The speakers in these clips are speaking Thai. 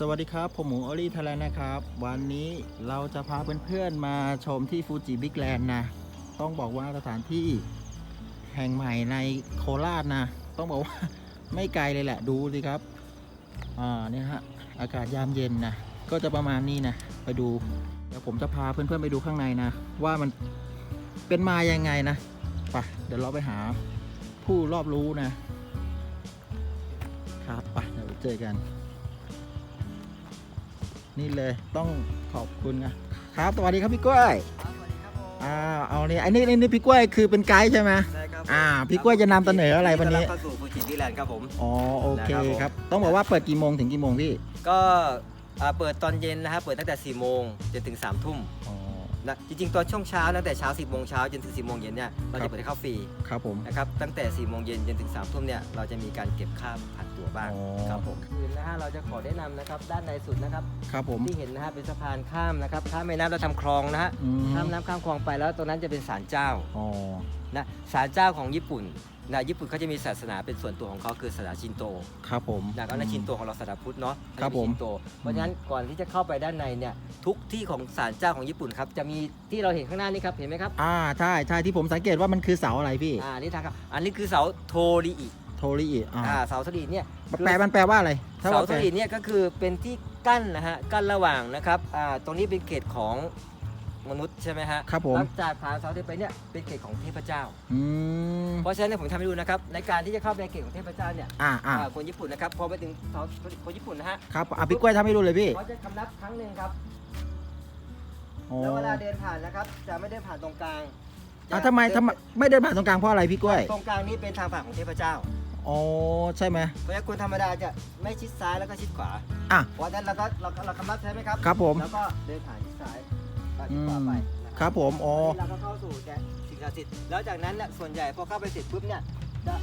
สวัสดีครับผมหมูออลี่ไทยแลนด์นะครับ วันนี้เราจะพาเพื่อนๆมาชมที่ฟูจิบิ๊กแลนด์นะ ต้องบอกว่าสถานที่แห่งใหม่ในโคราชนะ ต้องบอกว่าไม่ไกลเลยแหละดูสิครับ อ่าเนี่ยฮะ อากาศยามเย็นนะ ก็จะประมาณนี้นะ ไปดู เดี๋ยวผมจะพาเพื่อนๆไปดูข้างในนะ ว่ามันเป็นมายังไงนะไปเดี๋ยวเราไปหาผู้รอบรู้นะครับไปเดี๋ยวเจอกัน นี่เลยต้องขอบคุณนะครับสวัสดีครับพี่กล้วยครับสวัสดีครับผมอ่าเอาเนี่ยอันนี้อันนี่พี่กล้วยคือเป็นไกด์ใช่ไหมใช่ครับอ่าพี่กล้วยจะนำเสนออะไรวันนี้ต้อรับเข้าสู่ฟูจิวิแลนด์ครับผม อ๋อโอเคนะครับผมครับ ต้องบอกว่าเปิดกี่โมงถึงกี่โมงพี่ก็อ่าเปิดตอนเย็นนะครับเปิดตั้งแต่4โมงจนถึง3ทุ่ม อ๋อ นะจริงๆตอนช่วงเช้าตั้งแต่เช้า 10โมงเช้าจนถึง10โมงเย็นเนี่ยเราครัจะบเปิดให้เข้าฟรีครับผม นะครับตั้งแต่4โมงเย็นจนถึง3ทุ่มเนี่ยเราจะมีการเก็บค่าผ่านตัวบ้างอ๋อ ครับผมคืนนะฮะเราจะขอแนะนำนะครับด้านในสุดนะครับครับผม ที่เห็นนะฮะเป็นสะพานข้ามนะครับข้ามแม่น้ำเราทำคลองนะฮะอืม ข้ามน้ำข้ามคลองไปแล้วตรงนั้นจะเป็นศาลเจ้าอ๋อ นะศาลเจ้าของญี่ปุ่น นะญี่ปุ่นเขาจะมีศาสนาเป็นส่วนตัวของเขาคือศาสนาชินโตครับผม นะก็ในชินโตของเราศาสนาพุทธเนาะครับผม ชินโตเพราะฉะนั้นก่อนที่จะเข้าไปด้านในเนี่ยทุกที่ของศาลเจ้าของญี่ปุ่นครับจะมีที่เราเห็นข้างหน้านี้ครับเห็นไหมครับอ่าใช่ใช่ที่ผมสังเกตว่ามันคือเสาอะไรพี่ อ่านี่ทางครับอันนี้คือเสาโทริอิโทริอิอ่าอ่าเสาโทริอิเนี่ยแปลมันแปลว่าอะไรถ้เสาว่าโทริอิเนี่ยก็คือเป็นที่กั้นนะฮะกั้นระหว่างนะครับอ่าตรงนี้เป็นเขตของ มนุษย์ใช่ไหมฮะครับผม หลังจากผ่านเสาเทพไปเนี่ยเป็นเขตของเทพเจ้า อืมเพราะฉะนั้นเนี่ยผมทำให้ดูนะครับในการที่จะเข้าไปในเขตของเทพเจ้าเนี่ยอ่าอ่าอ่าคนญี่ปุ่นนะครับพอไปถึงเสาคนญี่ปุ่นนะฮะครับอะพี่กล้วยทำให้ดูเลยพี่เขาจะคำนับครั้งหนึ่งครับ อ๋อแล้วเวลาเดินผ่านนะครับ จะไม่เดินผ่านตรงกลางอะจะทำไมเดินทำไมไม่เดินผ่านตรงกลางเพราะอะไรพี่กล้วยตรงกลางนี้เป็นทางผ่านของเทพเจ้า อ๋อใช่ไหมเพราะฉะนั้นคนธรรมดาจะไม่ชิดซ้ายแล้วก็ชิดขวาอะ เพราะฉะนั้นเราก็เราก็เราคำนับใช่ไหมครับ ครับผม แล้วก็เดินผ่านชิดซ้าย ก็ชิดขวาไปนะครับผมอ๋อตอนนี้เราก็เข้าสู่แดนสิ่งศักดิ์สิทธิ์แล้วจากนั้นเนี่ยส่วนใหญ่พอเข้าไปเสร็จปุ๊บเนี่ยจะ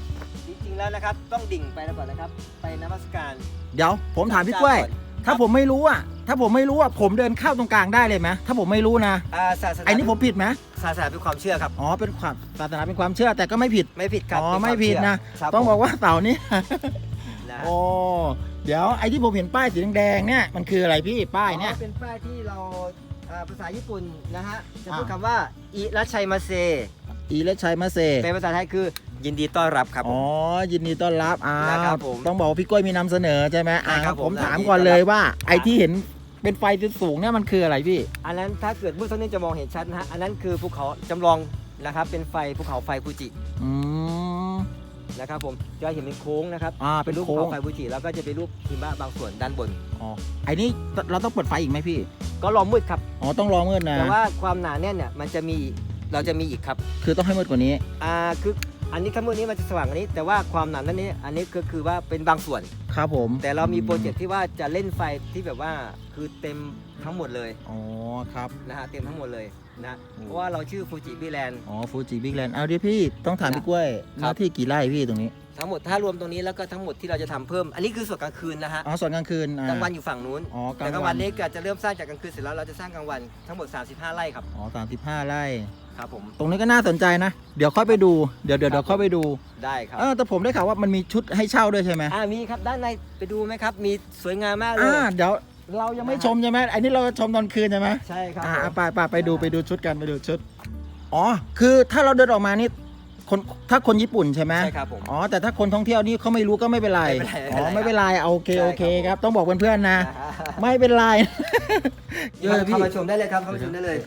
จริงๆแล้วนะครับต้องดิ่งไปแล้วก่อนนะครับ ไปนมัสการเดี๋ยวผมถามพี่กล้วย ถ้าผมไม่รู้อะ ถ้าผมไม่รู้อะผมเดินเข้าตรงกลางได้เลยไหมถ้าผมไม่รู้นะอ่าศาสนาไอ้นี่ผมผิดไหมศาสนาเป็นความเชื่อครับ อ๋อเป็นความศาสนาเป็นความเชื่อแต่ก็ไม่ผิด ไม่ผิดครับอ๋อเป็นควาไม่ผิดนะ เชื่ครับต้องบอกว่าเสาร์นี้นะ โอ้เดี๋ยวไอ้ที่ผมเห็นป้ายสีแดงๆเนี่ยมันคืออะไรพี่ป้ายเนี่ย อ๋อเป็นป้ายที่เรา อ่าภาษาญี่ปุ่นนะฮะ จะพูดอ่าคำว่าอิรัชชัยมาเซอีเลชชัยมาเซเป็นภาษาไทยคือยินดีต้อนรับครับผอ๋อ ม ยินดีต้อนรับอ้านะครัวบผมต้องบอกว่าพี่กล้วยมีนำเสนอใช่ไหมอ่าใช่ครับผผมมถามยินดีก่อนเลยว่าต้อนรับไอ้ที่เห็นเป็นไฟสูงๆเนี่ยมันคืออะไรพี่ อันนั้นถ้าเกิดเบื้องต้นนี่จะมองเห็นชัดนะฮะ อันนั้นคือภูเขาจำลองนะครับ เป็นไฟภูเขาไฟฟูจิ อืม นะครับผมจะเห็นเป็นโค้งนะครับอ่าเป็นรูปโค้ภูงเขาไฟฟูจิแล้วก็จะเป็นรูปหิมะบางส่วนด้านบน อ๋อไอ้นี่เราต้องเปิดไฟอีกไหมพี่ ก็รอมืดครับ อ๋อต้องรอมืดนะแต่ว่าความหนาแน่นเนี่ยมันจะมีเราจะมีอีกครับคือต้องให้มืดกว่านี้ อ่าคืออันนี้ถ้ามืดนี้มันจะสว่างกว่านี้ แต่ว่าความหนาแน่นนี้อันนี้ก็คือว่าเป็นบางส่วน ครับผมแต่เรามีโปรเจกต์ที่ว่าจะเล่นไฟที่แบบว่าคือเต็มทั้งหมดเลยอ๋อครับ นะฮะเต็มทั้งหมดเลย นะโอ้เพราะว่าเราชื่อฟูจิบิแลนด์ อ๋อฟูจิบิ๊กแลนด์เอาดิพี่ต้องถามพี่กล้วยครับเนื้อที่กี่ไร่พี่ตรงนี้ทั้งหมดถ้ารวมตรงนี้แล้วก็ทั้งหมดที่เราจะทำเพิ่ม อันนี้คือส่วนกลางคืนนะฮะอ๋อส่วนกลางคืนอ่กลางวันอยู่ฝั่งนู้นอ๋อกลาแต่งกลางวัวันนนี้ก็จะเริ่มสร้างจากกลางคืนเสร็จแล้วเราจะสร้างกลางวันทั้งหมด 35 ไร่ครับอ๋อสามสิบห้าไร่ ครับผมตรงนี้ก็น่าสนใจนะ เดี๋ยวค่อยไปดูเดี๋ยวเดี๋ยวครับเดี๋ยวค่อยไปดูได้ครับเออแต่ผมได้ข่าวว่ามันมีชุดให้เช่าด้วยใช่ไหมอ่ามีครับด้านในไปดูไหมครับ มีสวยงามมากเลยอ่าเดี๋ยว เรายังไม่ชมใช่ไหมอันนี้เราชมตอนคืนใช่ไหมใช่ครับอ่าผมไปไปไปดูไปดูชุดกันไปดูชุด อ๋อ คือถ้าเราเดินออกมานี่คนถ้าคนญี่ปุ่นใช่ไหมใช่ครับผมอ๋อแต่ถ้าคนท่องเที่ยวนี่เขาไม่รู้ก็ไม่เป็นไรไม่เป็นไรอ๋อไม่เป็นไรเอาโอเคใช่โอเคครับครับ ต้องบอกเพื่อนๆนะ ไม่เป็นไรเยอะเข้าพี่มาชมได้เลยครับเข้ามาชมได้เลย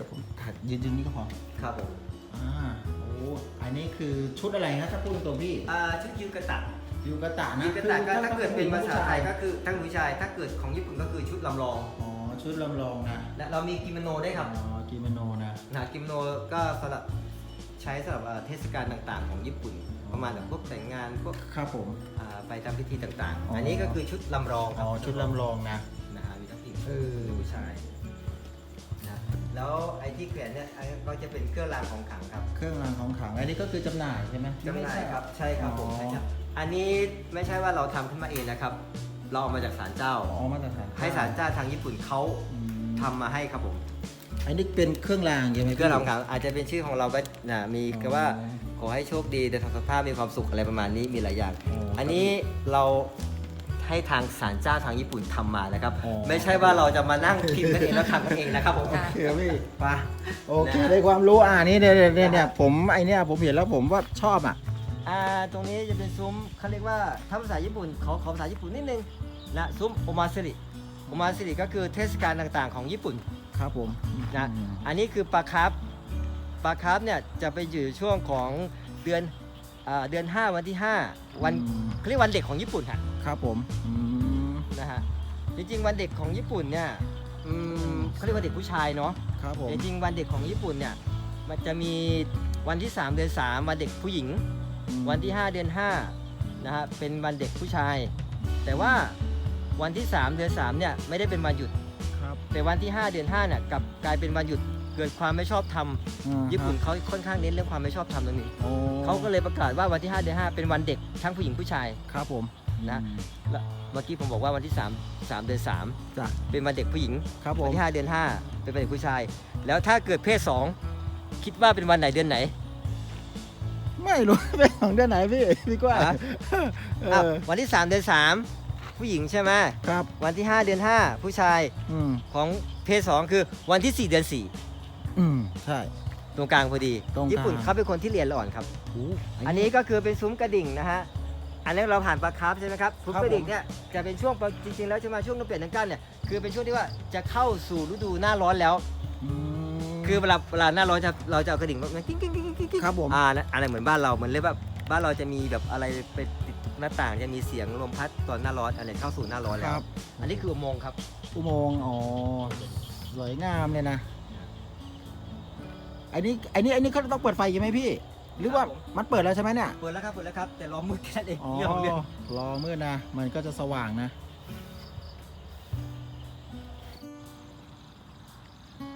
ยืนยืนนี่ก็พอครับผมอ่าโอ้อันนี้คือชุดอะไรนะถ้าพูดตรงๆพี่อ่าชุดยูกะตะ ยูกะตะนะยูกะตะก็คือถ้าเกิดเป็นภาษาไทยผู้ชก็คือทั้งผู้ชาย ถ้าเกิดของญี่ปุ่นก็คือชุดลำลอง อ๋อ ชุดลำลองนะ และเรามีกิโมโนได้วยครับ อ๋อ กิโมโนนะนะกิโมโนก็สำหรับใช้สำหรับอ่าเทศกาลต่างๆ ของญี่ปุ่น ประมาณแบบพวกแต่งงานพวก ครับผมอ่าไปทำพิธีต่างอ๋อๆอัอันนี้ก็คือชุดลำลองครัอ๋อ ชุดลำลองนะนะฮะมีทั้งผู้หญิงเออผู้ชายนะ แล้วไอ้ที่แขวนเนี่ยอันนี้ก็จะเป็นเครื่องรางของขลังครับเครื่องรางของขลังอันนี้ก็คือจำหน่ายใช่ไหมจำหน่ายครับใช่ครับผมอ๋อใช่ครับอันนี้ไม่ใช่ว่าเราทำขึ้นมาเองนะครับ เราเอามาจากศาลเจ้า อ๋อมาตรฐานให้ศาลเจ้าทางญี่ปุ่นเขาอืมทำมาให้ครับผมอันนี้เป็นเครื่องรางใช่ไหมพี่ เครื่องรางของขลังอาจจะเป็นชื่อของเราก็นะมีก็ว่าอ๋อขอให้โชคดีเดินทางสุขภาพมีความสุขอะไรประมาณนี้มีหลายอย่าง อ๋ออั อันนี้เราท ให้ทางศาลเจ้าทางญี่ปุ่นทำมานะครับ อ๋อ ไม่ใช่ว่าเราจะมานั่งพิมพ์กันเองแล้วทำกันเองนะครับผมค่ะโอเคพี่ไป โอเคได้ความรู้อ่านี่เนี่ยเนี่ยเนี่ยเนี่ยผมไอเนี่ยผมเห็นแล้วผมว่าชอบอะ อ่าตรงนี้จะเป็นซุ้มเขาเรียกว่าถ้าภาษาญี่ปุ่นขอขอภาษาญี่ปุ่นนิดนึงนะซุ้มโอมาซิริโอมาซิริก็คือเทศกาลต่างๆ ของญี่ปุ่นครับผมนะอืมอันนี้คือปลาคาร์ฟปลาคาร์ฟเนี่ยจะไปอยู่ช่วงของเดือน อ่าเดือน 5 วันที่ 5 วันอืมเขาเรียกวันเด็กของญี่ปุ่นฮะครับผมอืมนะฮะจริงๆวันเด็กของญี่ปุ่นเนี่ยอืมเขาเรียกว่าเด็กผู้ชายเนาะครับผมจริงๆวันเด็กของญี่ปุ่นเนี่ยมันจะมีวันที่ 3 เดือน 3 วันเด็กผู้หญิง อืมวันที่ 5 เดือน5นะฮะเป็นวันเด็กผู้ชาย แต่ว่าวันที่ 3 เดือน3เนี่ยไม่ได้เป็นวันหยุด ครับแต่วันที่ 5 เดือน5เนี่ยกลับกลายเป็นวันหยุด เกิดความไม่ชอบธรรมอ่าญี่ปุ่นฮะเขาค่อนข้างเน้นเรื่องความไม่ชอบธรรมตรงนี้โอ้เขาก็เลยประกาศว่าวันที่5เดือน5เป็นวันเด็กทั้งผู้หญิงผู้ชายครับผมนะอืมแล้วเมื่อกี้ผมบอกว่าวันที่ 3 3 เดือน3จ้ะเป็นวันเด็กผู้หญิงครับผวันมที่ 5 เดือน 5 เป็นวันเด็กผู้ชาย แล้วถ้าเกิดเพศ 2 คิดว่าเป็นวันไหนเดือนไหน ไม่รู้เป็นของเดือนไหนพี่พี่กล้วยฮะเออะอวันที่ 3 เดือน 3 ผู้หญิงใช่ไหมครับวันที่ 5 เดือน 5 ผู้ชายอืมของเพศ 2 คือวันที่ 4 เดือน อืมใช่4ตรงกลางพอดี ตรงกลาง ญี่ปุ่นเขาเป็นคนที่เรียนละอ่อนครับโอ้อันนี้ก็คือเป็นซุ้มกระดิ่งนะฮะ อันนี้เราผ่านปลาคาร์ฟใช่ไหมครับซุ้มครับกระดิ่งผมเนี่ยจะเป็นช่วงจริงๆแล้วจะมาช่วงน้ำเปลี่ยนน้ำกั้นเนี่ยคือเป็นช่วงที่ว่าจะเข้าสู่ฤดูหน้าร้อนแล้ว อืม คือเวลาเวลาหน้าร้อนจะเราจะเอากระดิ่งมากิ้งกิ้งกิ้งกิ้งกิ้งครับผม อ่านะอะไรเหมือนบ้านเราเหมือนเลยแบบบ้านเราจะมีแบบอะไรไปติดหน้าต่างจะมีเสียงลมพัดตอนหน้าร้อนอะไรเข้าสู่หน้าร้อนคแล้ว รับ อันนี้คืออุโมงค์ครับ อุโมงค์อ๋อ สวยงามเลยนะ อันนี้อันนี้อันนี้เขาต้องเปิดไฟใช่ไหมพี่ หรือว่าครับผม มันเปิดแล้วใช่ไหมเนี่ยเปิดแล้วครับเปิดแล้วครับแต่รอมืดแค่นั้นเองอ๋อเรื่องของเรื่องรอมืดนะ มันก็จะสว่างนะ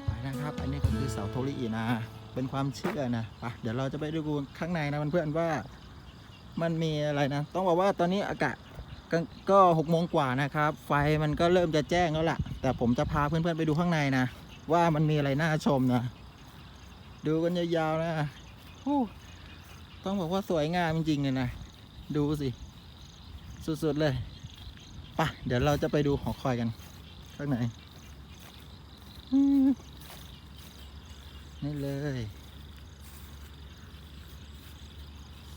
ไปนะครับ อันนี้ก็คือเสาโทริอินะเป็นความเชื่อนะไปเดี๋ยวเราจะไปดูข้างในนะเพื่อนๆว่า มันมีอะไรนะ ต้องบอกว่าตอนนี้อากาศก็ก็หกโมงกว่านะครับ ไฟมันก็เริ่มจะแจ้งแล้วล่ะ แต่ผมจะพาเพื่อนๆไปดูข้างในนะ ว่ามันมีอะไรน่าชมนะ ดูกันยาวๆนะโอ้ต้องบอกว่าสวยงามจริงๆเลยนะ ดูสิ สุดๆเลยไปะเดี๋ยวเราจะไปดูหอคอยกัน ข้างในนี่เลย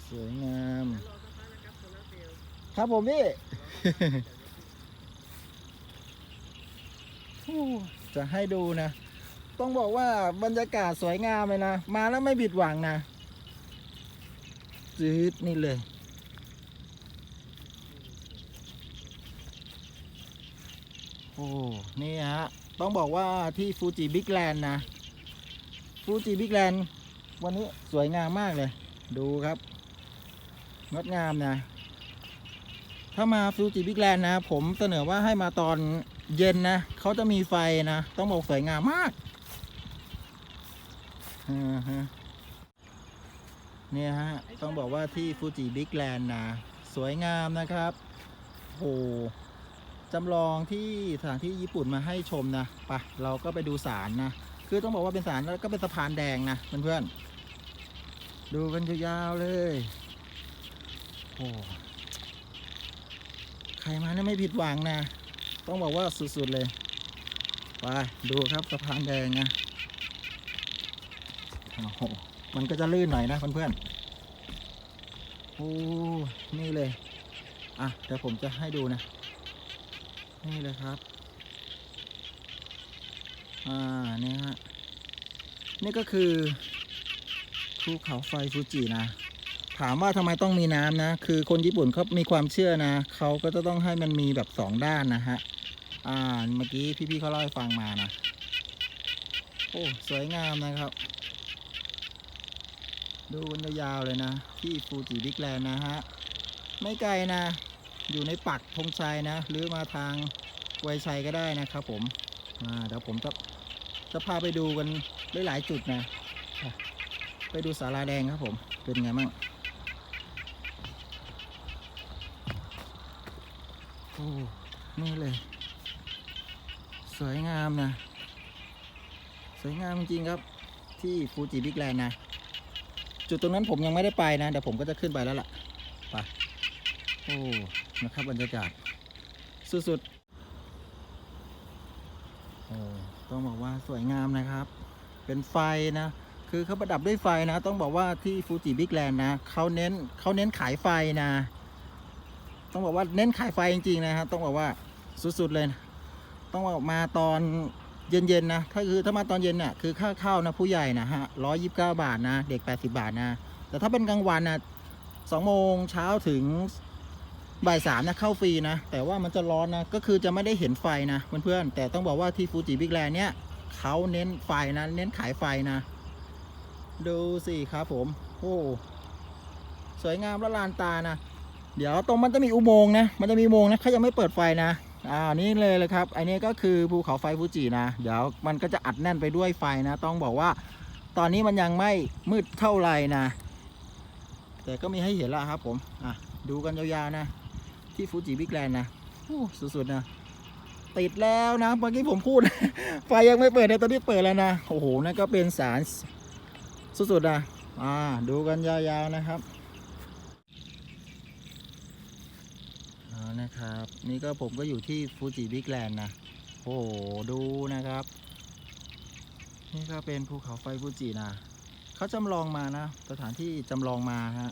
สวยงาม ครับผมพี่โอ้จะให้ดูนะ ต้องบอกว่าบรรยากาศสวยงามเลยนะ มาแล้วไม่ผิดหวังนะจืดนี่เลย โอ้ นี่ฮะ ต้องบอกว่าที่ฟูจิบิ๊กแลนด์นะฟูจิบิ๊กแลนด์วันนี้สวยงามมากเลย ดูครับ งดงามนะ ถ้ามาฟูจิบิ๊กแลนด์นะ ผมเสนอว่าให้มาตอนเย็นนะ เขาจะมีไฟนะ ต้องบอกสวยงามมาก เนี่ยฮะ ต้องบอกว่าที่ฟูจิบิ๊กแลนด์นะสวยงามนะครับโอ้จำลองที่สถานที่ญี่ปุ่นมาให้ชมนะไปะเราก็ไปดูศาลนะ คือต้องบอกว่าเป็นศาลแล้วก็เป็นสะพานแดงนะเพื่อนๆดูกันยาวๆเลยโอ้ใครมาเนี่ยไม่ผิดหวังนะ ต้องบอกว่าสุดๆเลย ไป ดูครับสะพานแดงนะ โอ้โหมันก็จะลื่นหน่อยนะเพื่อนๆโอ้นี่เลย อะเดี๋ยวผมจะให้ดูนะ นี่เลยครับ อ่านี่ฮะ นี่ก็คือภูเขาไฟฟูจินะ ถามว่าทำไมต้องมีน้ำนะ คือคนญี่ปุ่นเขามีความเชื่อนะ เขาก็จะต้องให้มันมีแบบสองด้านนะฮะ อ่า เมื่อกี้พี่ๆเขาเล่าให้ฟังมานะ โอ้ สวยงามนะครับ ดูกันยาวๆเลยนะ ที่ฟูจิบิ๊กแลนด์นะฮะ ไม่ไกลนะ อยู่ในปักธงชัยนะ หรือมาทางไวยชัยก็ได้นะครับผมอ่าเดี๋ยวผมจะจะพาไปดูกันหลายๆจุดนะ ไปดูสาราแดงครับผม เป็นไงบ้างโอ้นี่เลย สวยงามนะ สวยงามจริงครับ ที่ฟูจิบิ๊กแลนด์นะ จุดตรงนั้นผมยังไม่ได้ไปนะเดี๋ยวผมก็จะขึ้นไปแล้วล่ะไปโอ้นะครับบรรยากาศสุดๆโอ้ต้องบอกว่าสวยงามนะครับ เป็นไฟนะ คือเขาประดับด้วยไฟนะ ต้องบอกว่าที่ฟูจิบิ๊กแลนด์นะเขาเน้นเขาเน้นขายไฟนะ ต้องบอกว่าเน้นขายไฟจริงๆนะครับต้องบอกว่าสุดๆเลยนะต้องบอกมาตอน เย็นๆนะถ้าคือถ้ามาตอนเย็นเนี่ยคือค่าเข้านะผู้ใหญ่นะฮะร้อยยิบเก้าบาทนะ เด็ก80บาทนะ แต่ถ้าเป็นกลางวันนะสองโมงเช้าถึงบ่ายสามนะเข้าฟรีนะ แต่ว่ามันจะร้อนนะก็คือจะไม่ได้เห็นไฟนะเพื่อนๆแต่ต้องบอกว่าที่ฟูจิบิ๊กแลนด์เนี่ยเขาเน้นไฟนะเน้นขายไฟนะ ดูสิครับผมโอ้สวยงามละลานตานะ เดี๋ยวตรงมันจะมีอุโมงค์นะ มันจะมีอุโมงค์นะเขายังไม่เปิดไฟนะ อ่านี่เลยเลยครับ อันนี้ก็คือภูเขาไฟฟูจินะ เดี๋ยวมันก็จะอัดแน่นไปด้วยไฟนะ ต้องบอกว่าตอนนี้มันยังไม่มืดเท่าไหร่นะ แต่ก็มีให้เห็นแล้วครับผม อะ ดูกันยาวๆนะ ที่ฟูจิบิ๊กแลนด์นะสุดๆนะ ติดแล้วนะ เมื่อกี้ผมพูด ไฟยังไม่เปิดเลยตอนนี้เปิดแล้วนะ โอ้โห นั่นก็เป็นสารสุดๆนะ อ่า ดูกันยาวๆนะครับ นะครับ นี่ก็ผมก็อยู่ที่ฟูจิบิ๊กแลนด์นะโอ้โหดูนะครับ นี่ก็เป็นภูเขาไฟฟูจินะเขาจำลองมานะ สถานที่จำลองมาฮะ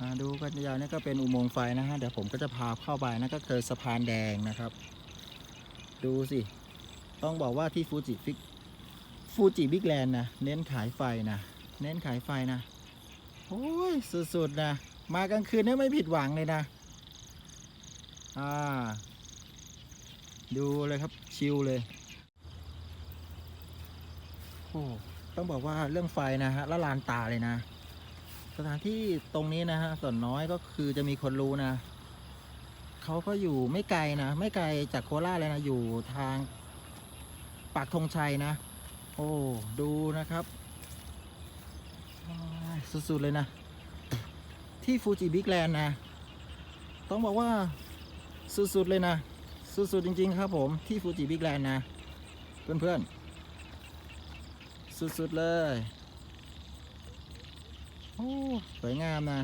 อ่าดูกันยาวนี่ก็เป็นอุโมงค์ไฟนะฮะเดี๋ยวผมก็จะพาเข้าไปนะก็คือสะพานแดงนะครับ ดูสิ ต้องบอกว่าที่ฟูจิฟิกฟูจิบิ๊กแลนด์นะเน้นขายไฟนะเน้นขายไฟนะโอ้ยสุดๆนะมากลางคืนนี่ไม่ผิดหวังเลยนะ อ่า ดูเลยครับชิลเลยโอ้ต้องบอกว่าเรื่องไฟนะฮะละลานตาเลยนะ สถานที่ตรงนี้นะฮะส่วนน้อยก็คือจะมีคนรู้นะเขาก็อยู่ไม่ไกลนะ ไม่ไกลจากโคราชเลยนะ อยู่ทางปากธงชัยนะ โอ้ดูนะครับสุดๆเลยนะ ที่ฟูจิบิ๊กแลนด์นะ ต้องบอกว่า สุดๆเลยนะ สุดๆจริง ๆ ครับผมที่ฟูจิบิ๊กแลนด์นะ เพื่อนๆ สุดๆเลย โอ้สวยงามนะ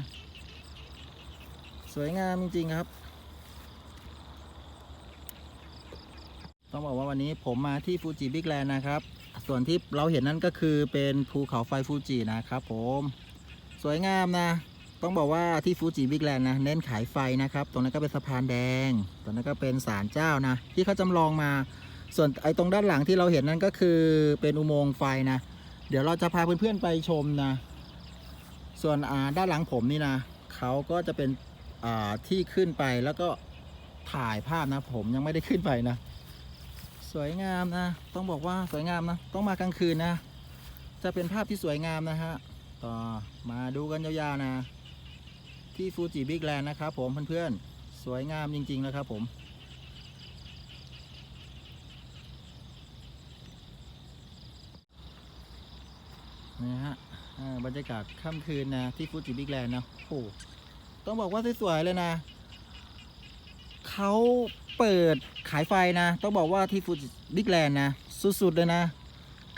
สวยงามจริง ๆ ครับ ต้องบอกว่าวันนี้ผมมาที่ฟูจิบิ๊กแลนด์นะครับ ส่วนที่เราเห็นนั่นก็คือเป็นภูเขาไฟฟูจินะครับผม สวยงามนะ ต้องบอกว่าที่ฟูจิบิ๊กแลนด์นะเน้นขายไฟนะครับ ตรงนั้นก็เป็นสะพานแดง ตรงนั้นก็เป็นศาลเจ้านะ ที่เขาจำลองมา ส่วนไอ้ตรงด้านหลังที่เราเห็นนั่นก็คือเป็นอุโมงค์ไฟนะ เดี๋ยวเราจะพาเพื่อนๆไปชมนะ ส่วนอ่าด้านหลังผมนี่นะเขาก็จะเป็นอ่าที่ขึ้นไปแล้วก็ถ่ายภาพนะ ผมยังไม่ได้ขึ้นไปนะ สวยงามนะ ต้องบอกว่าสวยงามนะ ต้องมากลางคืนนะ จะเป็นภาพที่สวยงามนะฮะต่อมาดูกันยาวๆนะ ที่ฟูจิบิ๊กแลนด์นะครับผมเพื่อนๆ สวยงามจริงๆนะครับผม นี่ฮะบรรยากาศค่ำคืนนะที่ฟูจิบิ๊กแลนด์นะโอ้ต้องบอกว่าสวยๆเลยนะ เขาเปิดขายไฟนะ ต้องบอกว่าที่ฟูจิบิ๊กแลนด์นะ สุดๆเลยนะ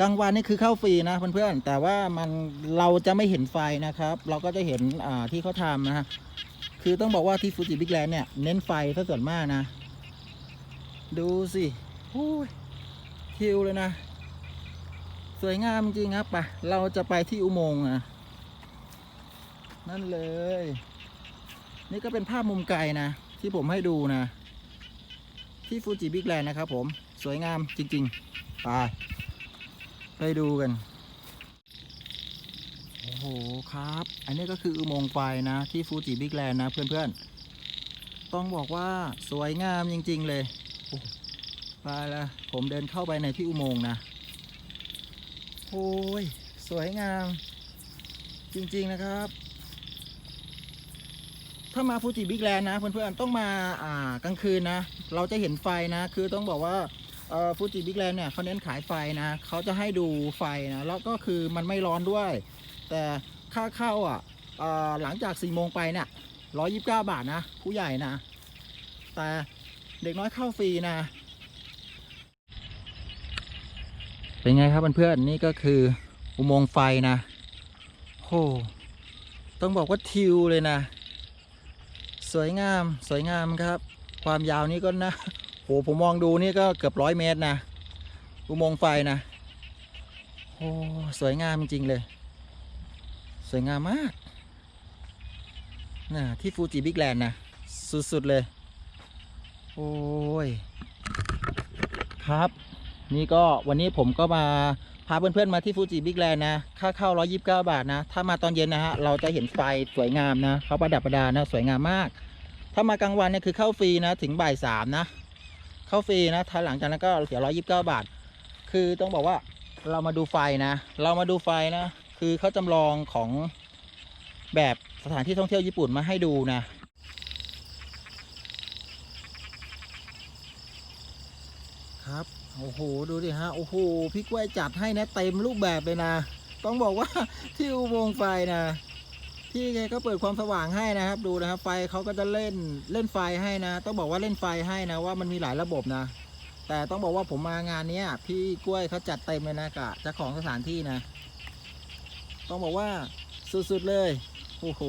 กลางวันนี่คือเข้าฟรีนะเพื่อนๆแต่ว่ามันเราจะไม่เห็นไฟนะครับ เราก็จะเห็นอ่าที่เขาทำนะฮะคือต้องบอกว่าที่ฟูจิบิ๊กแลนด์เนี่ยเน้นไฟซะส่วนมากนะ ดูสิโอ้ยคิวเลยนะ สวยงามจริงครับไปเราจะไปที่อุโมงค์นะนั่นเลย นี่ก็เป็นภาพมุมไกลนะ ที่ผมให้ดูนะ ที่ฟูจิบิ๊กแลนด์นะครับผมสวยงามจริง ๆ ไป ไปดูกัน โอ้โหครับ อันนี้ก็คืออุโมงค์ไฟนะ ที่ฟูจิบิ๊กแลนด์นะเพื่อนๆ ต้องบอกว่าสวยงามจริง ๆ เลยไปแล้วผมเดินเข้าไปในที่อุโมงค์นะ โอ้ย สวยงาม จริง ๆ นะครับ ถ้ามาฟูจิบิ๊กแลนด์นะเพื่อนๆ ต้องมาอ่ากลางคืนนะ เราจะเห็นไฟนะ คือต้องบอกว่า ฟูจิบิ๊กแลนด์เนี่ยเขาเน้นขายไฟนะเขาจะให้ดูไฟนะแล้วก็คือมันไม่ร้อนด้วย แต่ค่าเข้าอะหลังจากสี่โมงไปเนี่ยร้อยยิบเก้าบาทนะ ผู้ใหญ่นะ แต่เด็กน้อยเข้าฟรีนะ เป็นไงครับเพื่อนๆนี่ก็คืออุโมงค์ไฟนะโหต้องบอกว่าทิวเลยนะ สวยงามสวยงามครับ ความยาวนี่ก็นะ หผมมองดูนี่ก็เกือบร้อยเมตรนะอุโมงค์ไฟนะโอ้สวยงามจริงเลย สวยงามมากน่ะที่ฟูจิบิ๊กแลนด์นะสุด ๆ เลย โอ้ย ครับ นี่ก็วันนี้ผมก็มาพาเพื่อน ๆ มาที่ฟูจิบิ๊กแลนด์นะ ค่าเข้า 129 บาทนะ ถ้ามาตอนเย็นนะฮะ เราจะเห็นไฟสวยงามนะเขาประดับประดานะ สวยงามมาก ถ้ามากลางวันเนี่ยคือเข้าฟรีนะ ถึงบ่ายสามนะ เข้าฟรีนะถ้ายหลังจากนั้นก็เสีย129บเก้าบาท คือต้องบอกว่าเรามาดูไฟนะ เรามาดูไฟนะ คือเขาจำลองของแบบสถานที่ท่องเที่ยวญี่ปุ่นมาให้ดูนะครับโอ้โห ดูดิฮะ โอ้โหพี่กล้วยจัดให้นะ เต็มรูปแบบเลยนะ ต้องบอกว่าที่อุโมงค์ไฟนะ พี่แกก็เปิดความสว่างให้นะครับ ดูนะครับ ไฟเขาก็จะเล่นเล่นไฟให้นะ ต้องบอกว่าเล่นไฟให้นะว่ามันมีหลายระบบนะ แต่ต้องบอกว่าผมมางานนี้พี่กล้วยเขาจัดเต็มเลยนะกะเจ้าของสถานที่นะ ต้องบอกว่าสุดๆเลยโอ้โห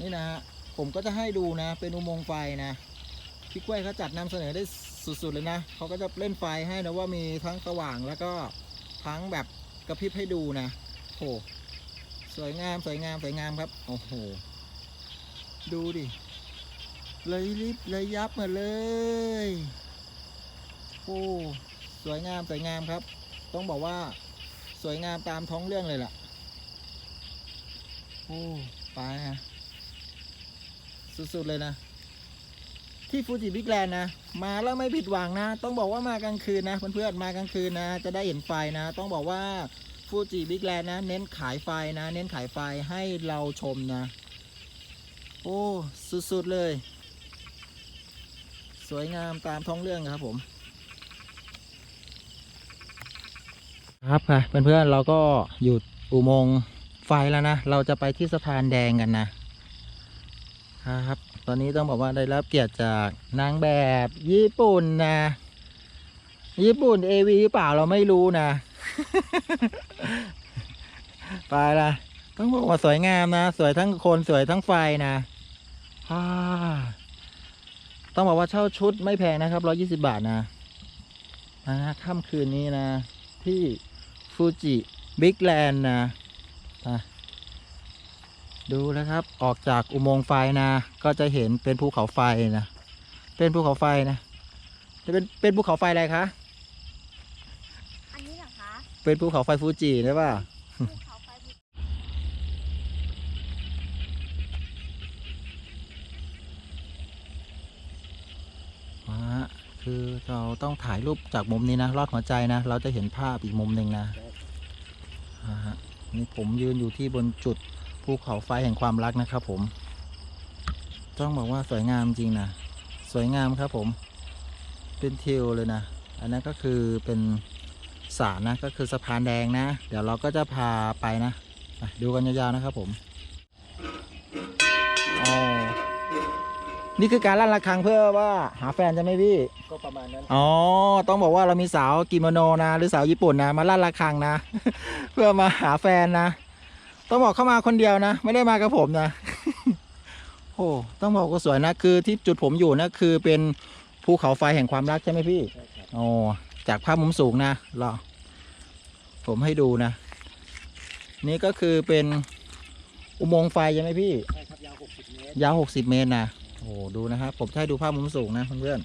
นี่นะฮะผมก็จะให้ดูนะ เป็นอุโมงค์ไฟนะพี่กล้วยเขาจัดนำเสนอได้สุดๆเลยนะเขาก็จะเล่นไฟให้นะว่ามีทั้งสว่างแล้วก็ทั้งแบบกระพริบให้ดูนะโอ้ สวยงามสวยงามสวยงามครับ โอ้โห ดูดิ เลยริบเลยยับมาเลย โอ้สวยงามสวยงามครับ ต้องบอกว่าสวยงามตามท้องเรื่องเลยล่ะ โอ้ไปฮะ สุดๆเลยนะ ที่ฟูจิบิ๊กแลนด์นะ มาแล้วไม่ผิดหวังนะ ต้องบอกว่ามากลางคืนนะเพื่อนๆมากลางคืนนะ จะได้เห็นไฟนะ ต้องบอกว่า ฟูจิบิ๊กแลนด์นะ เน้นขายไฟนะ เน้นขายไฟให้เราชมนะ โอ้ สุดๆเลย สวยงามตามท้องเรื่องครับผม ครับค่ะเพื่อนๆเราก็อยู่อุโมงค์ไฟแล้วนะ เราจะไปที่สะพานแดงกันนะครับ ตอนนี้ต้องบอกว่าได้รับเกียรติจากนางแบบญี่ปุ่นนะ ญี่ปุ่นเอวีหรือเปล่าเราไม่รู้นะ ไปละต้องบอกว่าสวยงามนะ สวยทั้งคนสวยทั้งไฟนะต้องบอกว่าเช่าชุดไม่แพงนะครับร้อยี่สิบาทนะนะค่ำคืนนี้นะ ที่ฟูจิบิ๊กแลนด์นะอะดูนะครับ ออกจากอุโมงค์ไฟนะ ก็จะเห็นเป็นภูเขาไฟนะ เป็นภูเขาไฟนะ จะเป็นเป็นภูเขาไฟอะไรคะ อันนี้เหรอคะ เป็นภูเขาไฟฟูจิใช่ป่ะภูเขาคือเราต้องถ่ายรูปจากมุมนี้นะรอดหัวใจนะ เราจะเห็นภาพอีกมุมหนึ่งนะนี่ผมยืนอยู่ที่บนจุดภูเขาไฟแห่งความรักนะครับ ผม ต้องบอกว่าสวยงามจริงนะ สวยงามครับผม เป็นทิวเลยนะ อันนั้นก็คือเป็น สารนะก็คือสะพานแดงนะ เดี๋ยวเราก็จะพาไปนะไปดูกันยาวๆนะครับผมอ๋อนี่คือการลั่นระฆังเพื่อว่าหาแฟนใช่ไหมพี่ ก็ประมาณนั้น อ๋อ ต้องบอกว่าเรามีสาวกิโมโนนะ หรือสาวญี่ปุ่นนะ มาลั่นระฆังนะ เพื่อมาหาแฟนนะ ต้องบอกเข้ามาคนเดียวนะ ไม่ได้มากับผมนะ โอ้ ต้องบอกว่าสวยนะ คือที่จุดผมอยู่นะคือเป็นภูเขาไฟแห่งความรักใช่ไหมพี่ใช่ครับอ๋อจากภาพมุมสูงนะรอ ผมให้ดูนะ นี่ก็คือเป็นอุโมงค์ไฟใช่ไหมพี่ ใช่ครับ ยาว 60 เมตร ยาว 60 เมตรนะ โอ้โหดูนะครับ ผมจะให้ดูภาพมุมสูงนะเพื่อน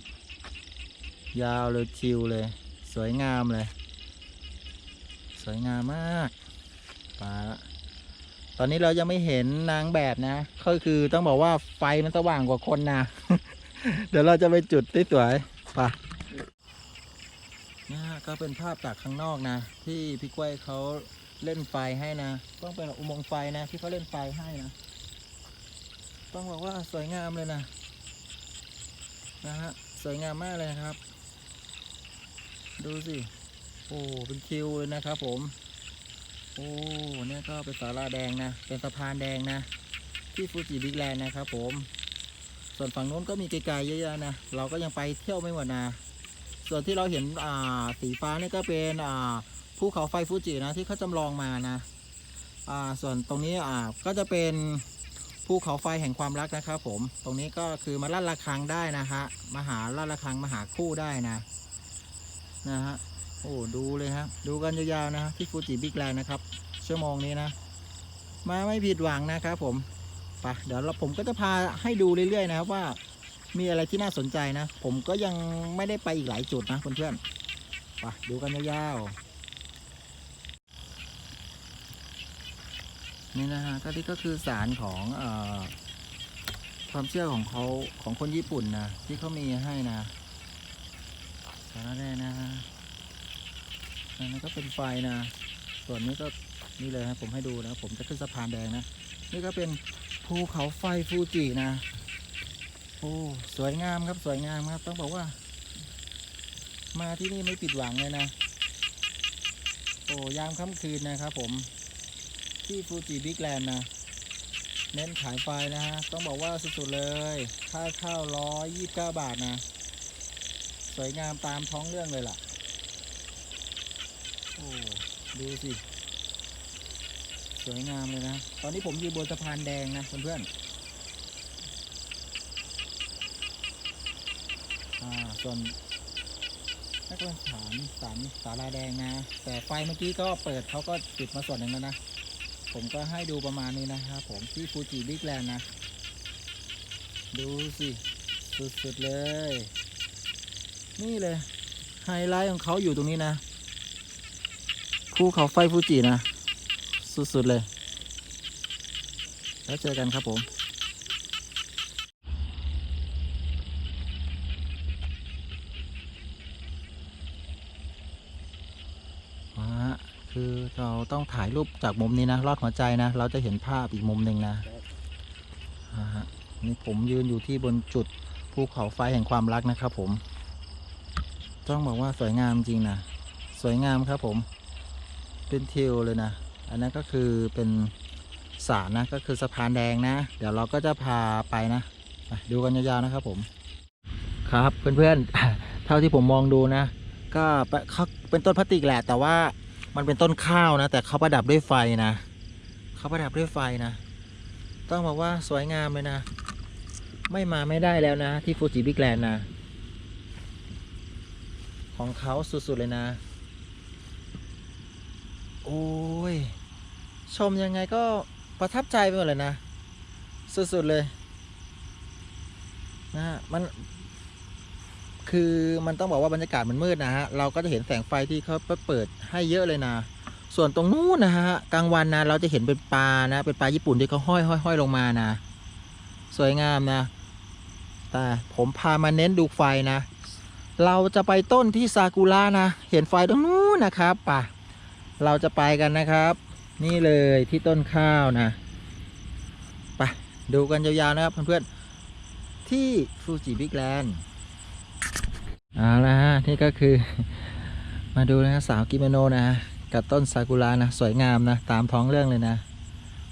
ๆ ยาวเลยชิวเลย สวยงามเลย สวยงามมากไปละตอนนี้เรายังไม่เห็นนางแบบนะ ก็คือต้องบอกว่าไฟมันสว่างกว่าคนนะ เดี๋ยวเราจะไปจุดที่สวยไป นี่ฮะก็เป็นภาพจากข้างนอกนะ ที่พี่กล้วยเขาเล่นไฟให้นะ ต้องเป็นอุโมงค์ไฟนะที่เขาเล่นไฟให้นะ ต้องบอกว่าสวยงามเลยนะ นะฮะสวยงามมากเลยนะครับ ดูสิ โอ้เป็นคิวเลยนะครับผม โอ้เนี่ยก็เป็นศาลาแดงนะ เป็นสะพานแดงนะ ที่ฟูจิบิ๊กแลนด์นะครับผม ส่วนฝั่งนู้นก็มีไกลๆเยอะๆนะ เราก็ยังไปเที่ยวไม่หมดนะ ส่วนที่เราเห็นอ่าสีฟ้านี่ก็เป็นอ่าภูเขาไฟฟูจินะที่เขาจำลองมานะอ่าส่วนตรงนี้อ่าก็จะเป็นภูเขาไฟแห่งความรักนะครับผม ตรงนี้ก็คือมาลั่นระฆังได้นะฮะมาหาลั่นระฆังมาหาคู่ได้นะนะฮะโอ้ดูเลยครับดูกันยาวๆนะที่ฟูจิบิ๊กแลนด์นะครับ ชั่วโมงนี้นะ มาไม่ผิดหวังนะครับผมไปเดี๋ยวเราผมก็จะพาให้ดูเรื่อยๆนะครับว่า มีอะไรที่น่าสนใจนะ ผมก็ยังไม่ได้ไปอีกหลายจุดนะเพื่อนๆไปดูกันยาวๆนี่นะฮะก็นี่ก็คือสารของอความเชื่อของเขาของคนญี่ปุ่นนะที่เขามีให้นะสารแน่นะฮะนนั้นก็เป็นไฟนะ ส่วนนี้ก็นี่เลยครับผมให้ดูนะ ผมจะขึ้นสะพานแดงนะ นี่ก็เป็นภูเขาไฟฟูจินะ โอ้สวยงามครับสวยงามครับ ต้องบอกว่า มาที่นี่ไม่ผิดหวังเลยนะ โอ้ยามค่ำคืนนะครับผมที่ฟูจิบิ๊กแลนด์นะ เน้นขายไฟนะฮะ ต้องบอกว่าสุดๆเลย ค่าเข้าร้อยยี่สิบเก้าบาทนะ สวยงามตามท้องเรื่องเลยล่ะ โอ้ดูสิ สวยงามเลยนะ ตอนนี้ผมอยู่บนสะพานแดงนะเพื่อนๆอ่า ส่วนนักเรียนฐานสามสาราแดงนะ แต่ไฟเมื่อกี้ก็เปิดเขาก็ปิดมาส่วนหนึ่งแล้วนะ ผมก็ให้ดูประมาณนี้นะครับผมที่ฟูจิบิ๊กแลนด์นะ ดูสิ สุดๆเลย นี่เลย ไฮไลท์ของเขาอยู่ตรงนี้นะภูเขาไฟฟูจินะ สุดๆเลย แล้วเจอกันครับผมายรูปจากมุมนี้นะรอดหัวใจนะ เราจะเห็นภาพอีกมุมหนึ่งนะนี่ผมยืนอยู่ที่บนจุดภูเขาไฟแห่งความรักนะครับผม ต้องบอกว่าสวยงามจริงนะ สวยงามครับผม เป็นทิวเลยนะ อันนั้นก็คือเป็นสารนะ ก็คือสะพานแดงนะ เดี๋ยวเราก็จะพาไปนะไปดูกันยาวๆนะครับผม ครับเพื่อนๆ เท่าที่ผมมองดูนะ ก็เขาเป็นต้นพลาสติกแหละ แต่ว่า มันเป็นต้นข้าวนะ แต่เขาประดับด้วยไฟนะเขาประดับด้วยไฟนะ ต้องบอกว่าสวยงามเลยนะ ไม่มาไม่ได้แล้วนะ ที่ฟูจิบิ๊กแลนด์นะ ของเขาสุดๆเลยนะ โอ้ย ชมยังไงก็ประทับใจไปหมดเลยนะ สุดๆเลย นะฮะมัน คือมันต้องบอกว่าบรรยากาศมันมืดนะฮะ เราก็จะเห็นแสงไฟที่เขาเปิดให้เยอะเลยนะ ส่วนตรงนู้นนะฮะกลางวันนะเราจะเห็นเป็นปลานะ เป็นปลาญี่ปุ่นที่เขาห้อยห้อยห้อยลงมานะ สวยงามนะ แต่ผมพามาเน้นดูไฟนะ เราจะไปต้นที่ซากุระนะ เห็นไฟตรงนู้นนะครับป่ะ เราจะไปกันนะครับ นี่เลยที่ต้นข้าวนะไปดูกันยาวๆนะครับเพื่อนๆที่ฟูจิบิ๊กแลนด์ เอาละฮะนี่ก็คือ มาดูนะสาวกิโมโนนะกับต้นซากุระนะสวยงามนะตามท้องเรื่องเลยนะ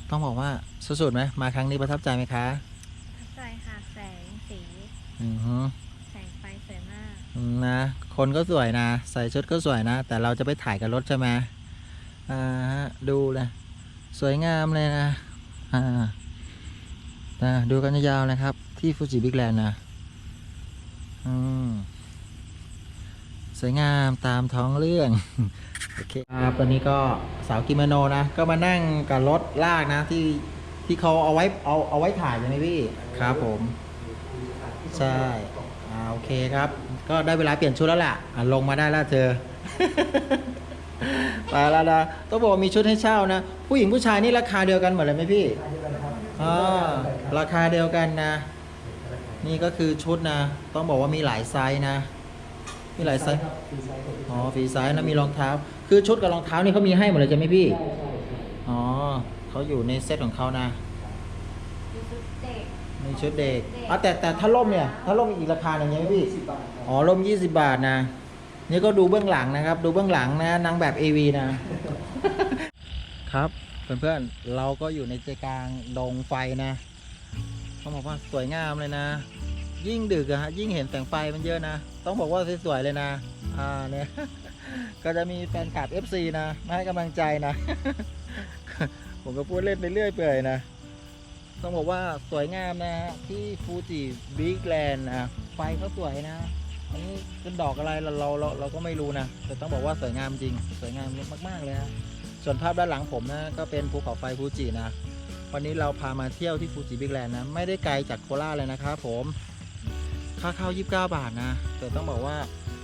ต้องบอกว่าสุดๆไหมมาครั้งนี้ประทับใจไหมคะเข้าใจค่ะแสงสีอือฮึแสงไฟสวยมากอืมนะคนก็สวยนะ ใส่ชุดก็สวยนะ แต่เราจะไปถ่ายกับรถใช่ไหมอ่าฮะดูเลยสวยงามเลยนะอ่านะดูกันยาวๆนะครับ ที่ฟูจิบิ๊กแลนด์นะอืม สวยงามตามท้องเรื่อง โอเคครับตอนนี้ก็สาวกิโมโนนะ ก็มานั่งกับรถลากนะที่ที่เขาเอาไว้เอาเอาไว้ถ่ายใช่ไหมพี่ ครับผม ใช่อ่าโอเคครับ ก็ได้เวลาเปลี่ยนชุดแล้วแหละอะลงมาได้แล้วเธอ ไปแล้วนะต้องบอกว่ามีชุดให้เช่านะ ผู้หญิงผู้ชายนี่ราคาเดียวกันหมดเลยไหมพี่อ่าราคาเดียวกันนะ นี่ก็คือชุดนะ ต้องบอกว่ามีหลายไซส์นะ มีหลายไซส์อ๋อฟรีไซส์นะมีรองเท้า คือชุดกับรองเท้านี่เขามีให้หมดเลยใช่ไหมพี่อ๋อเขาอยู่ในเซตของเขานะมีชุดเด็กมีชุดเด็กอ๋อแต่แต่ถ้าร่มเนี่ยถ้าร่มอีกราคาหนึ่งใช่ไหมพี่อ๋อร่มยี่สิบาทนะนี่ก็ดูเบื้องหลังนะครับ ดูเบื้องหลังนะนางแบบ AV นะ ครับเพื่อนๆเราก็อยู่ในใจกลางดงไฟนะเขาบอกว่าสวยงามเลยนะ ยิ่งดึกอะฮะยิ่งเห็นแสงไฟมันเยอะนะ ต้องบอกว่าสวยๆเลยนะ อ่าเนี่ย ก็จะมีแฟนคลับ FC นะมาให้กำลังใจนะ ผมก็พูดเล่นไปเรื่อยเปื่อยนะ ต้องบอกว่าสวยงามนะฮะที่ฟูจิบิ๊กแลนด์นะไฟก็สวยนะ อันนี้เป็นดอกอะไรเราเราเราเราก็ไม่รู้นะ แต่ต้องบอกว่าสวยงามจริง สวยงามมากๆเลยฮะส่วนภาพด้านหลังผมนะก็เป็นภูเขาไฟฟูจินะวันนี้เราพามาเที่ยวที่ฟูจิบิ๊กแลนด์นะ ไม่ได้ไกลจากโคราชเลยนะครับผม ค่าเข้า 29 บาทนะ แต่ต้องบอกว่า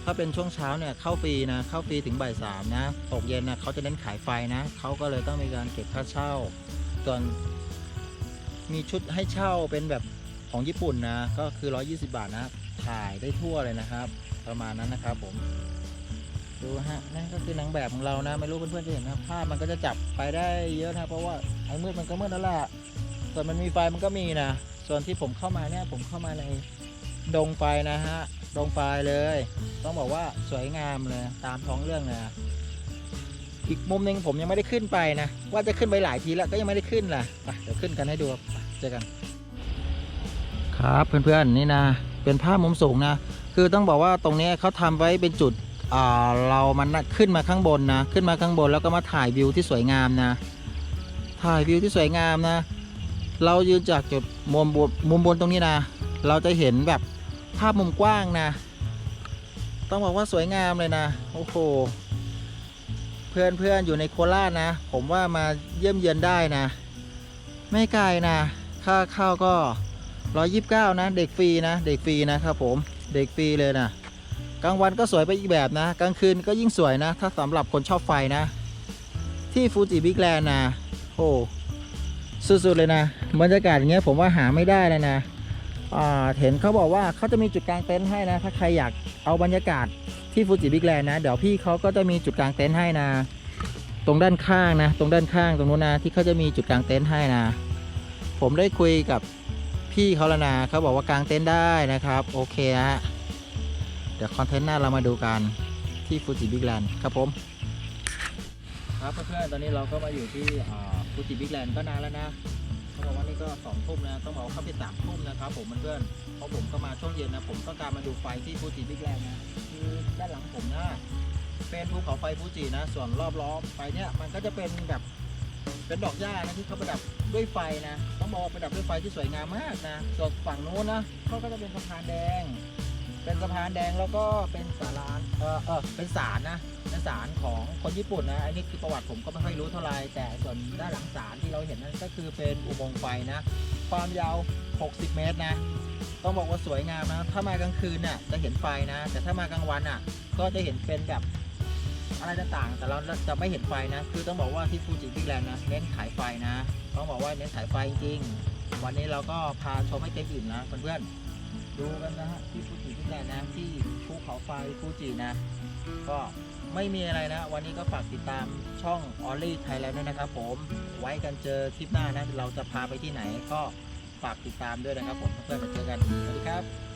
ถ้าเป็นช่วงเช้าเนี่ยเข้าฟรีนะเข้าฟรีถึงบ่ายสามนะตกเย็นนะเขาจะเน้นขายไฟนะเขาก็เลยต้องมีการเก็บค่าเช่าส่วนมีชุดให้เช่าเป็นแบบของญี่ปุ่นนะก็คือ 120 บาทนะถ่ายได้ทั่วเลยนะครับ ประมาณนั้นนะครับผมดูฮะนั่นก็คือนางแบบของเรานะ ไม่รู้เพื่อนๆจะเห็นนะภาพมันก็จะจับไปได้เยอะนะเพราะว่าไอ้มืดมันก็มืดแล้วล่ะส่วนมันมีไฟมันก็มีนะส่วนที่ผมเข้ามาเนี่ยผมเข้ามาใน ดงไฟนะฮะ ดงไฟเลย ต้องบอกว่าสวยงามเลยตามท้องเรื่องเลยนะอีกมุมหนึ่งผมยังไม่ได้ขึ้นไปนะ ว่าจะขึ้นไปหลายทีแล้วก็ยังไม่ได้ขึ้นล่ะเดี๋ยวขึ้นกันให้ดูเจอกัน ครับเพื่อนๆนี่นะ เป็นภาพมุมสูงนะ คือต้องบอกว่าตรงนี้เขาทำไว้เป็นจุดอ่าเรามันขึ้นมาข้างบนนะ ขึ้นมาข้างบนแล้วก็มาถ่ายวิวที่สวยงามนะ ถ่ายวิวที่สวยงามนะ เรายืนจากจุดมุมบนมุมบนตรงนี้นะ เราจะเห็นแบบ ภาพมุมกว้างนะ ต้องบอกว่าสวยงามเลยนะ โอ้โห เพื่อนเพื่อนอยู่ในโคราชนะ ผมว่ามาเยี่ยมเยือนได้นะ ไม่ไกลนะ ค่าเข้าก็129นะ เด็กฟรีนะ เด็กฟรีนะครับผม เด็กฟรีเลยนะกลางวันก็สวยไปอีกแบบนะ กลางคืนก็ยิ่งสวยนะ ถ้าสำหรับคนชอบไฟนะ ที่ฟูจิบิ๊กแลนด์นะ โอ้ สุดๆเลยนะ บรรยากาศอย่างเงี้ยผมว่าหาไม่ได้เลยนะ เห็นเขาบอกว่าเขาจะมีจุดกลางเต็นท์ให้นะ ถ้าใครอยากเอาบรรยากาศที่ฟูจิบิ๊กแลนด์นะ เดี๋ยวพี่เขาก็จะมีจุดกลางเต็นท์ให้นะ ตรงด้านข้างนะ ตรงด้านข้างตรงนู้นนะ ที่เขาจะมีจุดกลางเต็นท์ให้นะ ผมได้คุยกับพี่เขาแล้วนะเขาบอกว่ากลางเต็นท์ได้นะครับ โอเคฮะ เดี๋ยวคอนเทนต์หน้าเรามาดูกันที่ฟูจิบิ๊กแลนด์ครับผม ครับเพื่อนๆตอนนี้เราก็มาอยู่ที่ฟูจิบิ๊กแลนด์ก็นานแล้วนะ เขาบอกว่านี่ก็สองทุ่มนะต้องบอกว่าเข้าไปสามทุ่มนะครับ ผมเพื่อนเพราะผมก็มาช่วงเย็นนะผมต้องการมาดูไฟที่ฟูจิบิ๊กแลนด์นะคือด้านหลังผมนะเป็นภูเขาไฟฟูจินะ ส่วนรอบล้อไฟเนี่ยมันก็จะเป็นแบบเป็นดอกหญ้านะที่เขาประดับด้วยไฟนะต้องบอกว่าประดับด้วยไฟที่สวยงามมากนะส่วนฝั่งนู้นนะเขาก็จะเป็นสะพานแดง เป็นสะพานแดงแล้วก็เป็นศาลาเออเออเป็นศาลนะเป็นศาลของคนญี่ปุ่นนะอันนี้คือประวัติผมก็ไม่ค่อยรู้เท่าไหร่แต่ส่วนด้านหลังศาลที่เราเห็นนั่นก็คือเป็นอุโมงค์ไฟนะ ความยาว 60 เมตรนะ ต้องบอกว่าสวยงามนะถ้ามากลางคืนน่ะจะเห็นไฟนะ แต่ถ้ามากลางวันอะ ก็จะเห็นเป็นแบบอะไรต่างๆ แต่เราจะไม่เห็นไฟนะ คือต้องบอกว่าที่ฟูจิบิ๊กแลนด์นะเน้นขายไฟนะ ต้องบอกว่าเน้นขายไฟจริงๆวันนี้เราก็พาชมให้เต็มอิ่มนะเพื่อนๆ ดูกันนะฮะที่ฟูจิ บิ๊กแลนด์นะที่ภูเขาไฟฟูจินะ ก็ไม่มีอะไรนะ วันนี้ก็ฝากติดตามช่อง o l l y Thailand ด้วยนะครับผม ไว้กันเจอคลิปหน้านะ เราจะพาไปที่ไหนก็ฝากติดตามด้วยนะครับผมเพื่อนๆมาเจอกัน สวัสดีครับ